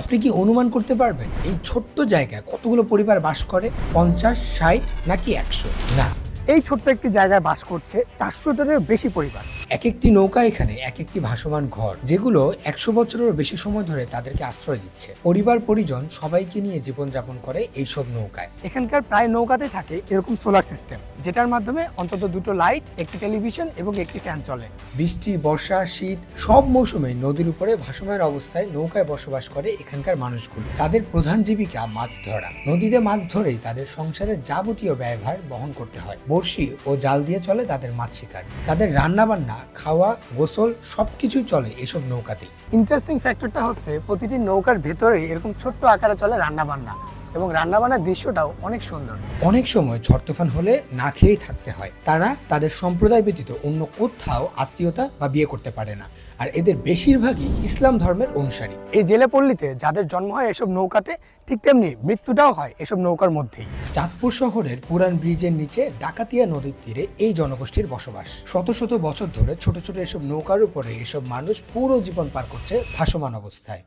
আপনি কি অনুমান করতে পারবেন? এই ছোট্ট জায়গায় কতগুলো পরিবার বাস করে? পঞ্চাশ, ষাট, নাকি একশো? না। এই ছোট্ট একটি জায়গায় বাস করছে চারশো জনের বেশি পরিবার। এক একটি নৌকা এখানে এক একটি ভাসমান ঘর যেগুলো একশো বছরেরও বেশি সময় ধরে তাদেরকে আশ্রয় দিচ্ছে। পরিবার পরিজন সবাইকে নিয়ে জীবনযাপন করে এইসব নৌকায়। এখানকার প্রায় নৌকাতে থাকে এরকম সোলার সিস্টেম যেটার মাধ্যমে অন্তত দুটো লাইট একটি টেলিভিশন এবং একটি ফ্যান চলে। বৃষ্টি বর্ষা শীত সব মৌসুমে নদীর উপরে ভাসমান অবস্থায় নৌকায় বসবাস করে এখানকার মানুষগুলো। তাদের প্রধান জীবিকা মাছ ধরা। নদীতে মাছ ধরেই তাদের সংসারের যাবতীয় ব্যয়ভার বহন করতে হয়। বড়শি ও জাল দিয়ে চলে তাদের মাছ শিকার। তাদের রান্নাবান্না, খাওয়া, গোসল সবকিছুই চলে এসব নৌকাতেই। ইন্টারেস্টিং ফ্যাক্টরটা হচ্ছে প্রতিটি নৌকার ভেতরে এরকম ছোট্ট আকারে চলে রান্না বান্না এবং রান্না বান্নার দৃশ্যটাও অনেক সুন্দর। অনেক সময় ঝড় তুফান হলে না খেয়েই থাকতে হয়। তারা তাদের সম্প্রদায় ব্যতীত অন্য কোথাও আত্মীয়তা বা বিয়ে করতে পারে না। আর এদের বেশিরভাগই ইসলাম ধর্মের অনুসারী। এই জেলে পল্লীতে যাদের জন্ম হয় এসব নৌকাতে ঠিক তেমনি মৃত্যুটাও হয় এসব নৌকার মধ্যেই। চাঁদপুর শহরের পুরান ব্রিজের নিচে ডাকাতিয়া নদীর তীরে এই জনগোষ্ঠীর বসবাস। শত শত বছর ধরে ছোট ছোট এসব নৌকার উপরে এসব মানুষ পুরো জীবন পার করছে ভাসমান অবস্থায়।